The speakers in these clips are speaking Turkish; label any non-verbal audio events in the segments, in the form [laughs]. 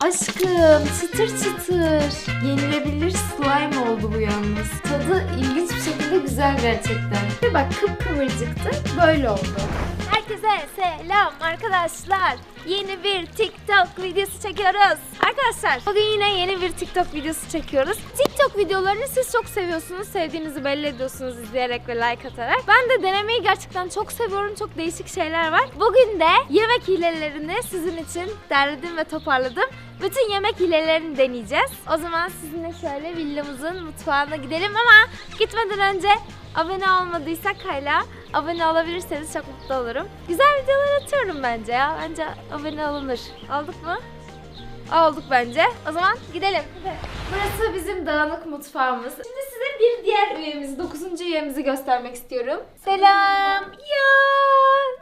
Aşkım çıtır çıtır. Yenilebilir slime oldu bu yalnız. Tadı ilginç bir şekilde güzel gerçekten. Ve bak kıpkıvırcıktı böyle oldu. Herkese selam arkadaşlar. Yeni bir TikTok videosu çekiyoruz. Arkadaşlar bugün yine yeni bir TikTok videosu çekiyoruz. TikTok videolarını siz çok seviyorsunuz. Sevdiğinizi belli ediyorsunuz izleyerek ve like atarak. Ben de denemeyi gerçekten çok seviyorum. Çok değişik şeyler var. Bugün de yemek hilelerini sizin için derledim ve toparladım. Bütün yemek hilelerini deneyeceğiz. O zaman sizinle şöyle villamızın mutfağına gidelim ama gitmeden önce abone olmadıysak hala abone olabilirseniz çok mutlu olurum. Güzel videolar atıyorum bence ya. Bence abone olunur. Aldık mı? Olduk bence. O zaman gidelim. Burası bizim dağınık mutfağımız. Şimdi size bir diğer üyemizi, dokuzuncu üyemizi göstermek istiyorum. Selam. Ya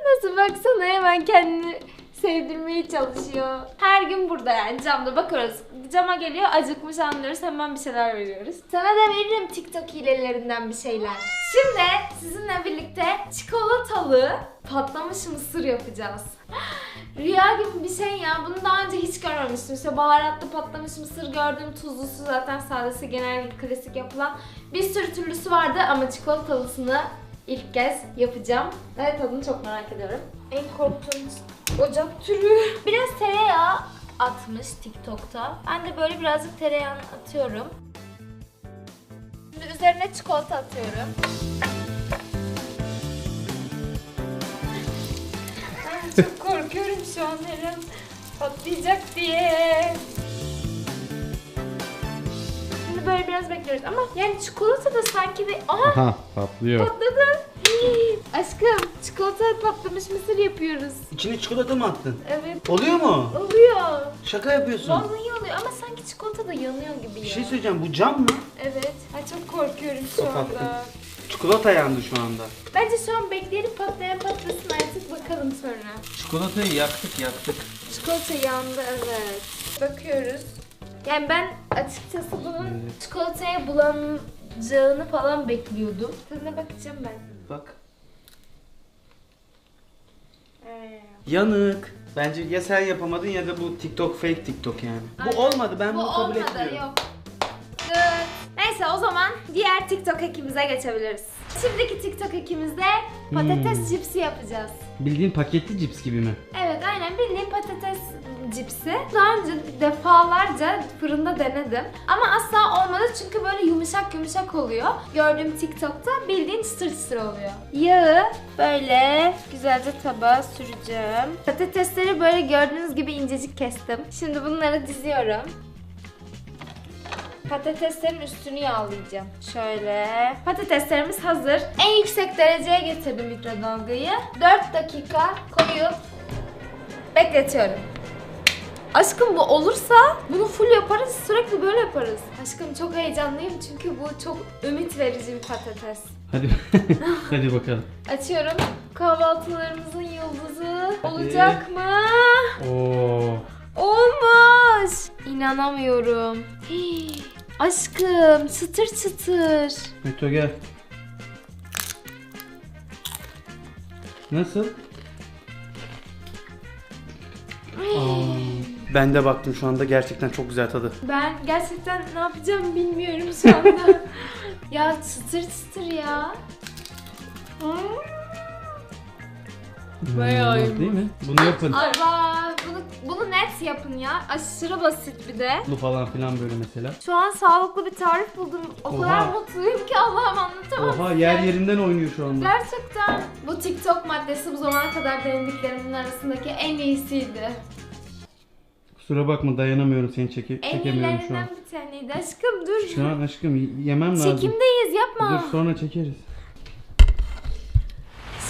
nasıl baksana hemen kendini sevdirmeye çalışıyor. Her gün burada yani camda bakıyoruz. Cama geliyor acıkmış anlıyoruz hemen bir şeyler veriyoruz. Sana da veririm TikTok hilelerinden bir şeyler. Şimdi sizinle birlikte çikolatalı patlamış mısır yapacağız. [gasps] Rüya gibi bir şey ya. Bunu daha önce hiç görmemiştim. İşte baharatlı patlamış mısır gördüm. Tuzlusu zaten sadesi genel klasik yapılan. Bir sürü türlüsü vardı ama çikolatalısını ilk kez yapacağım. Evet tadını çok merak ediyorum. En korktuğum ocak türü. [laughs] Biraz tereyağı atmış TikTok'ta. Ben de böyle birazcık tereyağını atıyorum. Şimdi üzerine çikolata atıyorum. Ay, çok korkuyorum şu an Eren. Patlayacak diye. Böyle biraz bekliyoruz ama yani çikolata da sanki bir... Aha Aha patlıyor. patladı. Hii. Aşkım çikolata patlamış mısır yapıyoruz. İçine çikolata mı attın? Evet Oluyor mu? oluyor. Şaka yapıyorsun. Vallahi oluyor ama sanki çikolata da yanıyor gibi ya. Bir şey söyleyeceğim bu cam mı? Evet. Ay çok korkuyorum şu Kapattım. anda. Çikolata yandı şu anda. Bence şu an bekleyelim patlayan patlasın artık bakalım sonra. Çikolatayı yaktık yaktık. Çikolata yandı evet. Bakıyoruz. Yani ben açıkçası bunun çikolataya bulanacağını falan bekliyordum. Tadına bakacağım ben. Bak. Ee, Yanık. Bence ya sen yapamadın ya da bu TikTok fake TikTok yani. Aynen. Bu olmadı ben Bu bunu kabul olmadı etmiyorum. yok. Neyse o zaman diğer TikTok ekimize geçebiliriz. Şimdiki TikTok ekimizde patates Hmm. cipsi yapacağız. Bildiğin paketli cips gibi mi? Evet aynen bildiğin patates cipsi. Daha önce defalarca fırında denedim. Ama asla olmadı çünkü böyle yumuşak yumuşak oluyor. Gördüğüm TikTok'ta bildiğin çıtır çıtır oluyor. Yağı böyle güzelce tabağa süreceğim. Patatesleri böyle gördüğünüz gibi incecik kestim. Şimdi bunları diziyorum. Patateslerin üstünü yağlayacağım. Şöyle. Patateslerimiz hazır. En yüksek dereceye getirdim mikrodalgayı. 4 dakika koyup bekletiyorum. Aşkım bu olursa bunu full yaparız. Sürekli böyle yaparız. Aşkım çok heyecanlıyım çünkü bu çok ümit verici bir patates. Hadi [laughs] hadi bakalım. Açıyorum. Kahvaltılarımızın yıldızı olacak mı? Oo. Olmuş. İnanamıyorum. Hii. Aşkım çıtır çıtır. Meto gel. Nasıl? Ben de baktım şu anda gerçekten çok güzel tadı. Ben gerçekten ne yapacağım bilmiyorum şu anda. [laughs] ya çıtır çıtır ya. Hmm. Bayağı iyiymiş. Değil mi? Bunu yapın. Allah bunu, bunu net yapın ya. Aşırı basit bir de. Bu falan filan böyle mesela. Şu an sağlıklı bir tarif buldum. O kadar Oha. mutluyum ki Allah'ım anlatamam Oha size. yer yerinden oynuyor şu anda. Gerçekten bu TikTok maddesi bu zamana kadar denediklerimin arasındaki en iyisiydi. Kusura bakma dayanamıyorum seni çeke çekemiyorum şu an. bir taneydi. Aşkım dur. Şu an aşkım yemem lazım. Çekimdeyiz yapma. Dur sonra çekeriz.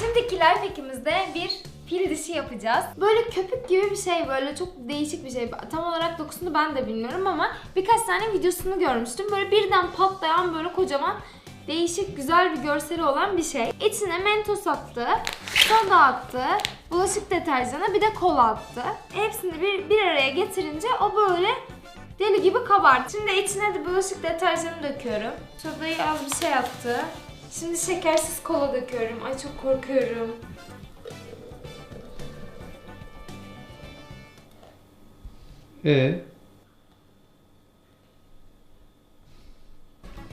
Şimdiki life hack'imizde bir fil dişi yapacağız. Böyle köpük gibi bir şey böyle çok değişik bir şey. Tam olarak dokusunu ben de bilmiyorum ama birkaç tane videosunu görmüştüm. Böyle birden patlayan böyle kocaman değişik güzel bir görseli olan bir şey. İçine mentos attı, soda attı, bulaşık deterjanı bir de kol attı. Hepsini bir, bir araya getirince o böyle deli gibi kabardı. Şimdi içine de bulaşık deterjanı döküyorum. Sodayı az bir şey attı. Şimdi şekersiz kola döküyorum. Ay çok korkuyorum. Ee.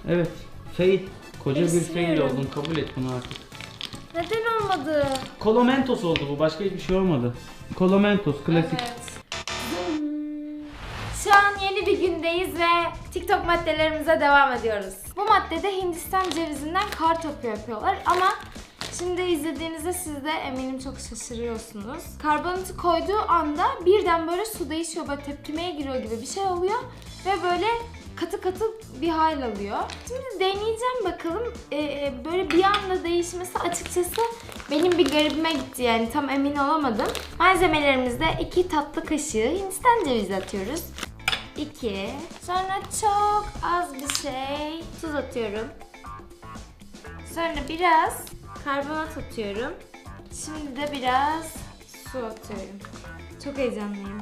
Evet. Fail. Koca bir şey fail oldun. Kabul et bunu artık. Olmadı? Kolomentos oldu bu. Başka hiçbir şey olmadı. Kolomentos klasik. Evet. Şu an yeni bir gündeyiz ve TikTok maddelerimize devam ediyoruz. Bu maddede Hindistan cevizinden kar topu yapıyorlar ama şimdi izlediğinizde siz de eminim çok şaşırıyorsunuz. Karbonatı koyduğu anda birden böyle su değişiyor böyle tepkimeye giriyor gibi bir şey oluyor ve böyle katı katı bir hal alıyor. Şimdi deneyeceğim bakalım. Ee, e, böyle bir anda değişmesi açıkçası benim bir garibime gitti yani tam emin olamadım. Malzemelerimizde 2 tatlı kaşığı Hindistan cevizi atıyoruz. 2. Sonra çok az bir şey tuz atıyorum. Sonra biraz karbonat atıyorum. Şimdi de biraz su atıyorum. Çok heyecanlıyım.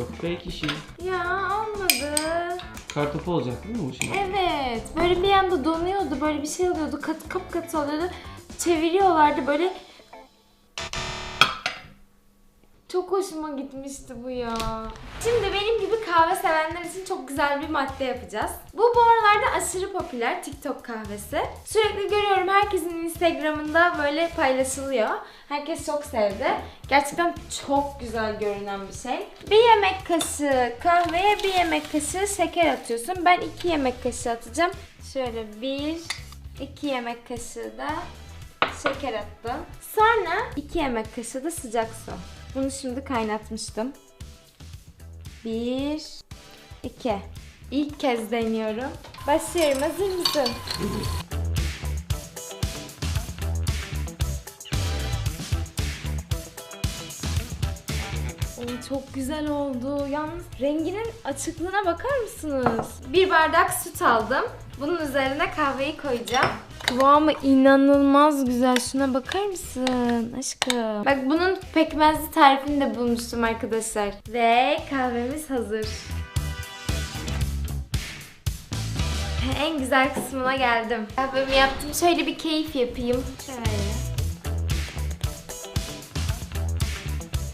TikTok fake işi. Ya olmadı. Kartopu olacak değil mi bu şey? Evet. Böyle bir anda donuyordu. Böyle bir şey oluyordu. Kat, kapkatı oluyordu. Çeviriyorlardı böyle. Hoşuma gitmişti bu ya. Şimdi benim gibi kahve sevenler için çok güzel bir madde yapacağız. Bu bu aralarda aşırı popüler TikTok kahvesi. Sürekli görüyorum herkesin Instagram'ında böyle paylaşılıyor. Herkes çok sevdi. Gerçekten çok güzel görünen bir şey. Bir yemek kaşığı kahveye bir yemek kaşığı şeker atıyorsun. Ben iki yemek kaşığı atacağım. Şöyle bir, iki yemek kaşığı da şeker attım. Sonra iki yemek kaşığı da sıcak su. Bunu şimdi kaynatmıştım. Bir, iki. İlk kez deniyorum. Başlıyorum. Hazır mısın? Oy, çok güzel oldu. Yalnız renginin açıklığına bakar mısınız? Bir bardak süt aldım. Bunun üzerine kahveyi koyacağım. Kıvamı inanılmaz güzel. Şuna bakar mısın aşkım? Bak bunun pekmezli tarifini de bulmuştum arkadaşlar. Ve kahvemiz hazır. En güzel kısmına geldim. Kahvemi yaptım. Şöyle bir keyif yapayım. Şöyle.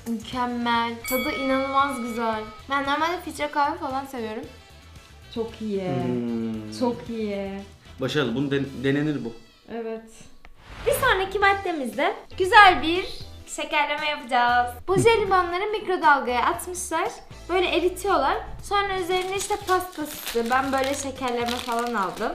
Mükemmel. Tadı inanılmaz güzel. Ben normalde filtre kahve falan seviyorum. Çok iyi. Hmm. Çok iyi. Başarılı. Bunu den- denenir bu. Evet. Bir sonraki maddemizde güzel bir şekerleme yapacağız. Bu [laughs] jelibonları mikrodalgaya atmışlar. Böyle eritiyorlar. Sonra üzerine işte pastası. Ben böyle şekerleme falan aldım.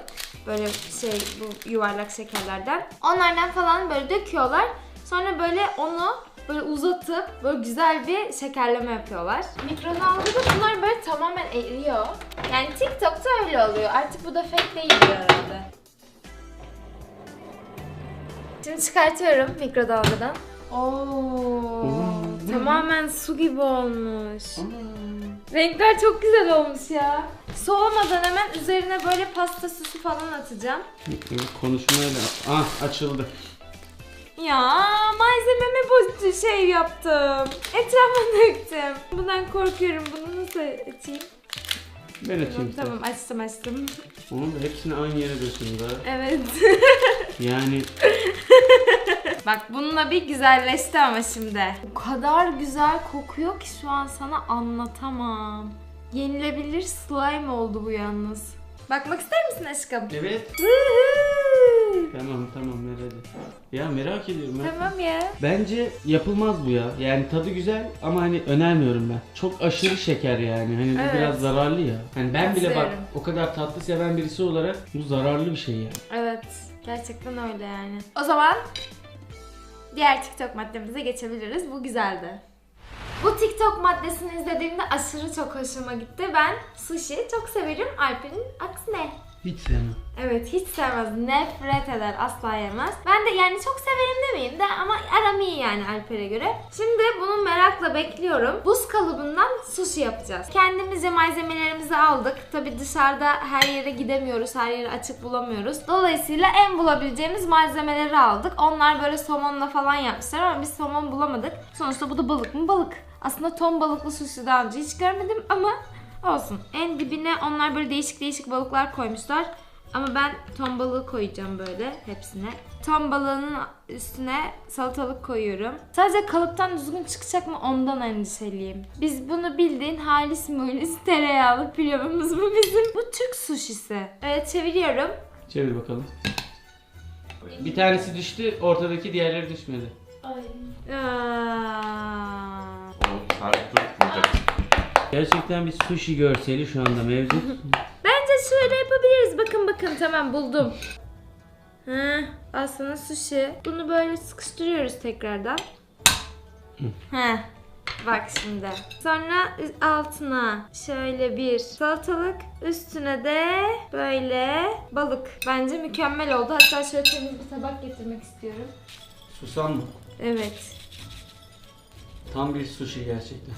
Böyle şey bu yuvarlak şekerlerden. Onlardan falan böyle döküyorlar. Sonra böyle onu böyle uzatıp böyle güzel bir şekerleme yapıyorlar. Mikrodalgada bunlar böyle tamamen eriyor. Yani TikTok'ta öyle oluyor. Artık bu da fake değil herhalde. Şimdi çıkartıyorum mikrodalgadan. Oo, tamamen su gibi olmuş. Renkler çok güzel olmuş ya. Soğumadan hemen üzerine böyle pasta süsü falan atacağım. Konuşmayla. Ah açıldı. Ya malzememe bu şey yaptım. Etrafa döktüm. Bundan korkuyorum. Bunu nasıl açayım? Ben açayım Tamam, tamam açtım açtım. Onu da hepsini aynı yere dökün da. Evet. Yani [laughs] Bak bununla bir güzelleşti ama şimdi. O kadar güzel kokuyor ki şu an sana anlatamam. Yenilebilir slime oldu bu yalnız. Bakmak ister misin aşkım? evet. Woohoo! Tamam tamam ver hadi. Ya merak ediyorum ben. tamam ya. Bence yapılmaz bu ya. Yani tadı güzel ama hani önermiyorum ben. Çok aşırı şeker yani. Hani bu Evet. biraz zararlı ya. Hani ben bile bak Katılıyorum. o kadar tatlı seven birisi olarak bu zararlı bir şey yani. Evet. Gerçekten öyle yani. O zaman diğer TikTok maddemize geçebiliriz. Bu güzeldi. Bu TikTok maddesini izlediğimde aşırı çok hoşuma gitti. Ben sushi çok severim. Alper'in aksine. Hiç sevmem. Evet hiç sevmez. Nefret eder. Asla yemez. Ben de yani çok severim demeyeyim de ama aram iyi yani Alper'e göre. Şimdi bunu merakla bekliyorum. Buz kalıbından sushi yapacağız. Kendimizce malzemelerimizi aldık. Tabi dışarıda her yere gidemiyoruz. Her yeri açık bulamıyoruz. Dolayısıyla en bulabileceğimiz malzemeleri aldık. Onlar böyle somonla falan yapmışlar ama biz somon bulamadık. Sonuçta bu da balık mı? Balık. Aslında ton balıklı sushi daha önce hiç görmedim ama olsun. En dibine onlar böyle değişik değişik balıklar koymuşlar. Ama ben ton balığı koyacağım böyle hepsine. Ton balığının üstüne salatalık koyuyorum. Sadece kalıptan düzgün çıkacak mı ondan endişeliyim. Biz bunu bildiğin halis mulis tereyağlı pilavımız bu bizim. Bu Türk suşisi. Evet çeviriyorum. Çevir bakalım. Bir tanesi düştü, ortadaki diğerleri düşmedi. Aa. O sabit tutmayacak. Gerçekten bir sushi görseli şu anda mevcut. Bence şöyle yapabiliriz. Bakın bakın tamam buldum. Heh, aslında sushi. Bunu böyle sıkıştırıyoruz tekrardan. Heh. Bak şimdi. Sonra altına şöyle bir salatalık, üstüne de böyle balık. Bence mükemmel oldu. Hatta şöyle temiz bir tabak getirmek istiyorum. Susam mı? Evet. Tam bir sushi gerçekten.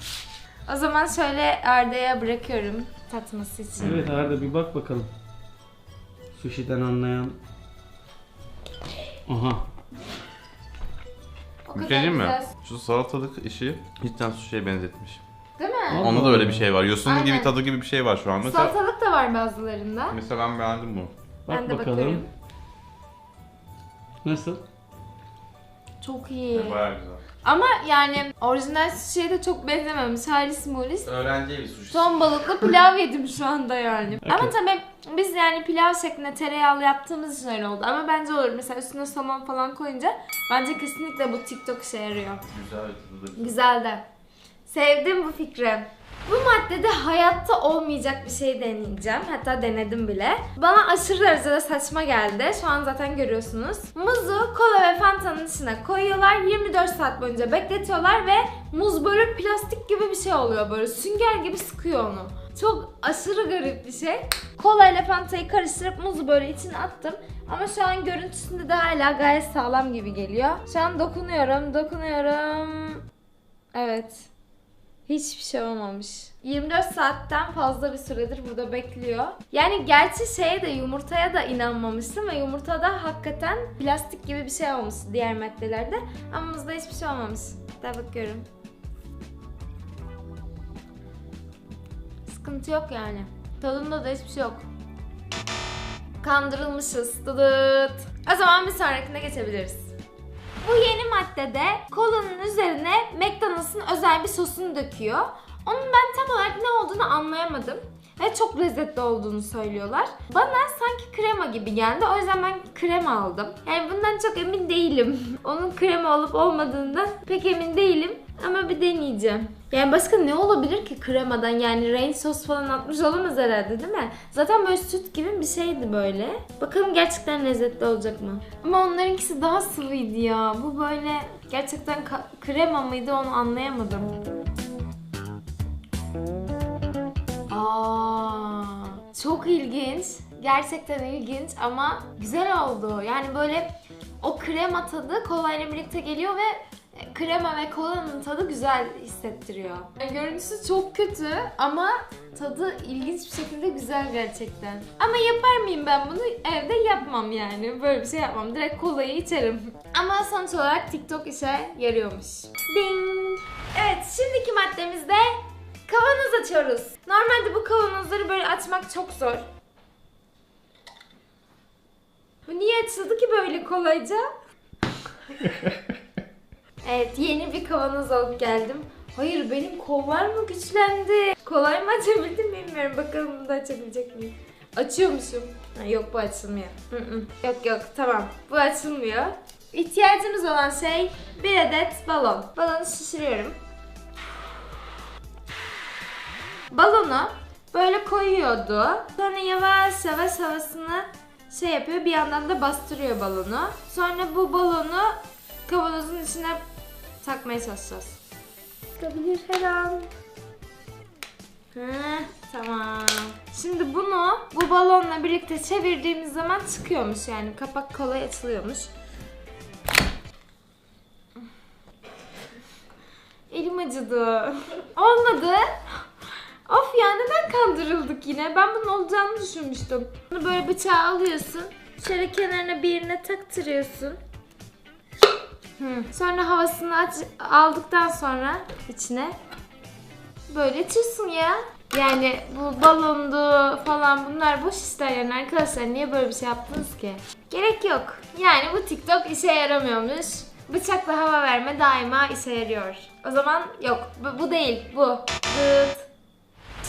O zaman şöyle Arda'ya bırakıyorum tatması için. Evet Arda bir bak bakalım. Sushi'den anlayan. Aha. O Bir kadar şey diyeyim mi? güzel. Şu salatalık işi cidden sushi'ye benzetmiş. Değil mi? Onda da öyle bir şey var. Yosunlu Aynen. gibi tadı gibi bir şey var şu an. Mesela, Salatalık da var bazılarında. mesela ben beğendim bunu. Bak Ben de bakalım. bakıyorum. Nasıl? Çok iyi. Bayağı güzel. Ama yani orijinal sushi'ye de çok benzememiş. Halis mulis. Öğrenci evi sushi. Ton balıklı pilav yedim şu anda yani. Okey. Ama tabii biz yani pilav şeklinde tereyağlı yaptığımız için öyle oldu. Ama bence olur. Mesela üstüne somon falan koyunca bence kesinlikle bu TikTok işe yarıyor. Güzel. Güzel de. Sevdim bu fikri. Bu maddede hayatta olmayacak bir şey deneyeceğim. Hatta denedim bile. Bana aşırı derecede saçma geldi. Şu an zaten görüyorsunuz. Muzu kola ve fantanın içine koyuyorlar. 24 saat boyunca bekletiyorlar ve muz böyle plastik gibi bir şey oluyor böyle. Sünger gibi sıkıyor onu. Çok aşırı garip bir şey. Kola ile fantayı karıştırıp muzu böyle içine attım. Ama şu an görüntüsünde de hala gayet sağlam gibi geliyor. Şu an dokunuyorum, dokunuyorum. Evet. Hiçbir şey olmamış. 24 saatten fazla bir süredir burada bekliyor. Yani gerçi şeye de yumurtaya da inanmamıştım ve yumurtada hakikaten plastik gibi bir şey olmuş diğer maddelerde. Ama muzda hiçbir şey olmamış. Daha bakıyorum. Sıkıntı yok yani. Tadında da hiçbir şey yok. Kandırılmışız. Dıdıt. O zaman bir sonrakine geçebiliriz. Bu yeni maddede kolanın üzerine McDonald's'ın özel bir sosunu döküyor. Onun ben tam olarak ne olduğunu anlayamadım. Ve çok lezzetli olduğunu söylüyorlar. Bana sanki krema gibi geldi. O yüzden ben krema aldım. Yani bundan çok emin değilim. [laughs] Onun krema olup olmadığından pek emin değilim. Ama bir deneyeceğim. Yani başka ne olabilir ki kremadan? Yani ranch sos falan atmış olamaz herhalde değil mi? Zaten böyle süt gibi bir şeydi böyle. Bakalım gerçekten lezzetli olacak mı? Ama onlarınkisi daha sıvıydı ya. Bu böyle gerçekten krema mıydı onu anlayamadım. Aa, çok ilginç. Gerçekten ilginç ama güzel oldu. Yani böyle o krema tadı kolayla birlikte geliyor ve krema ve kolanın tadı güzel hissettiriyor. Yani görüntüsü çok kötü ama tadı ilginç bir şekilde güzel gerçekten. Ama yapar mıyım ben bunu? Evde yapmam yani. Böyle bir şey yapmam. Direkt kolayı içerim. [laughs] Ama sonuç olarak TikTok işe yarıyormuş. Ding! Evet şimdiki maddemizde kavanoz açıyoruz. Normalde bu kavanozları böyle açmak çok zor. Bu niye açıldı ki böyle kolayca? [laughs] Evet yeni bir kavanoz alıp geldim. Hayır benim kollar mı güçlendi? Kolay mı açabildim bilmiyorum. Bakalım bunu da açabilecek miyim? Açıyormuşum. Ha, yok bu açılmıyor. Hı hı. Yok yok tamam. Bu açılmıyor. İhtiyacımız olan şey bir adet balon. Balonu şişiriyorum. Balonu böyle koyuyordu. Sonra yavaş yavaş havasını şey yapıyor bir yandan da bastırıyor balonu. Sonra bu balonu kavanozun içine takmaya çalışacağız. Çıkabilir her an. Heh, tamam. Şimdi bunu bu balonla birlikte çevirdiğimiz zaman çıkıyormuş yani kapak kolay açılıyormuş. Elim acıdı. Olmadı. Of ya neden kandırıldık yine? Ben bunun olacağını düşünmüştüm. Bunu böyle bıçağı alıyorsun. Şöyle kenarına bir yerine taktırıyorsun. Hı. Sonra havasını aç aldıktan sonra içine böyle açıyorsun ya. Yani bu balondu falan bunlar boş işler yani arkadaşlar niye böyle bir şey yaptınız ki? Gerek yok. Yani bu TikTok işe yaramıyormuş. Bıçakla hava verme daima işe yarıyor. O zaman yok bu, bu değil bu. Dıt.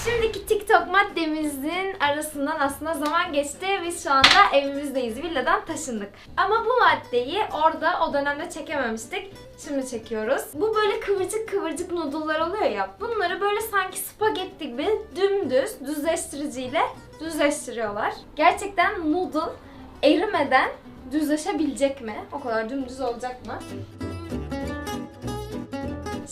Şimdiki TikTok maddemizin arasından aslında zaman geçti. Biz şu anda evimizdeyiz. Villadan taşındık. Ama bu maddeyi orada o dönemde çekememiştik. Şimdi çekiyoruz. Bu böyle kıvırcık kıvırcık noodle'lar oluyor ya. Bunları böyle sanki spagetti gibi dümdüz düzleştiriciyle düzleştiriyorlar. Gerçekten noodle erimeden düzleşebilecek mi? O kadar dümdüz olacak mı?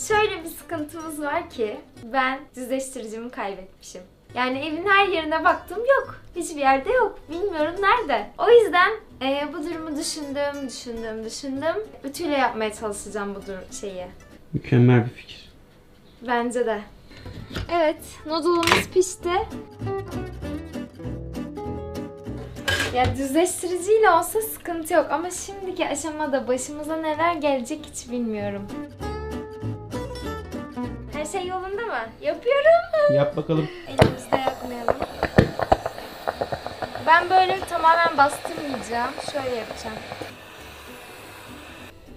Şöyle bir sıkıntımız var ki ben düzleştiricimi kaybetmişim. Yani evin her yerine baktım yok. Hiçbir yerde yok. Bilmiyorum nerede. O yüzden e, bu durumu düşündüm, düşündüm, düşündüm. Ütüyle yapmaya çalışacağım bu dur- şeyi. Mükemmel bir fikir. Bence de. Evet, noodle'umuz pişti. Ya düzleştiriciyle olsa sıkıntı yok ama şimdiki aşamada başımıza neler gelecek hiç bilmiyorum. Her şey yolunda mı? Yapıyorum. Yap bakalım. Elimizi de yakmayalım. Ben böyle tamamen bastırmayacağım. Şöyle yapacağım.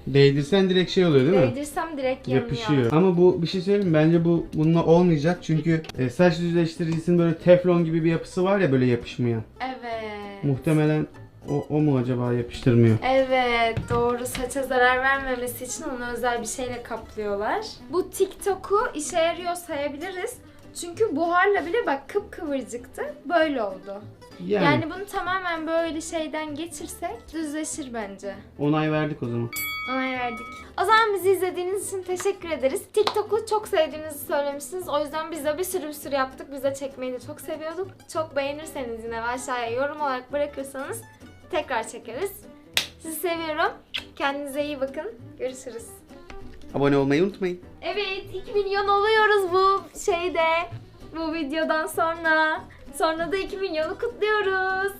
Değdirsen direkt şey oluyor değil mi? Değdirsem direkt yanıyor. Yapışıyor. Ama bu bir şey söyleyeyim mi? Bence bu bununla olmayacak çünkü e, saç düzleştiricisinin böyle teflon gibi bir yapısı var ya böyle yapışmayan. Evet. Muhtemelen o, o mu acaba yapıştırmıyor? Evet doğru saça zarar vermemesi için onu özel bir şeyle kaplıyorlar. Bu TikTok'u işe yarıyor sayabiliriz. Çünkü buharla bile bak kıpkıvırcıktı. Böyle oldu. Yani, Yani bunu tamamen böyle şeyden geçirsek düzleşir bence. onay verdik o zaman. Onay verdik. O zaman bizi izlediğiniz için teşekkür ederiz. TikTok'u çok sevdiğinizi söylemişsiniz. O yüzden biz de bir sürü bir sürü yaptık. Biz de çekmeyi de çok seviyorduk. Çok beğenirseniz yine aşağıya yorum olarak bırakırsanız tekrar çekeriz. Sizi seviyorum. Kendinize iyi bakın. Görüşürüz. Abone olmayı unutmayın. Evet 2 milyon oluyoruz bu şeyde. Bu videodan sonra. Sonra da 2 milyonu kutluyoruz.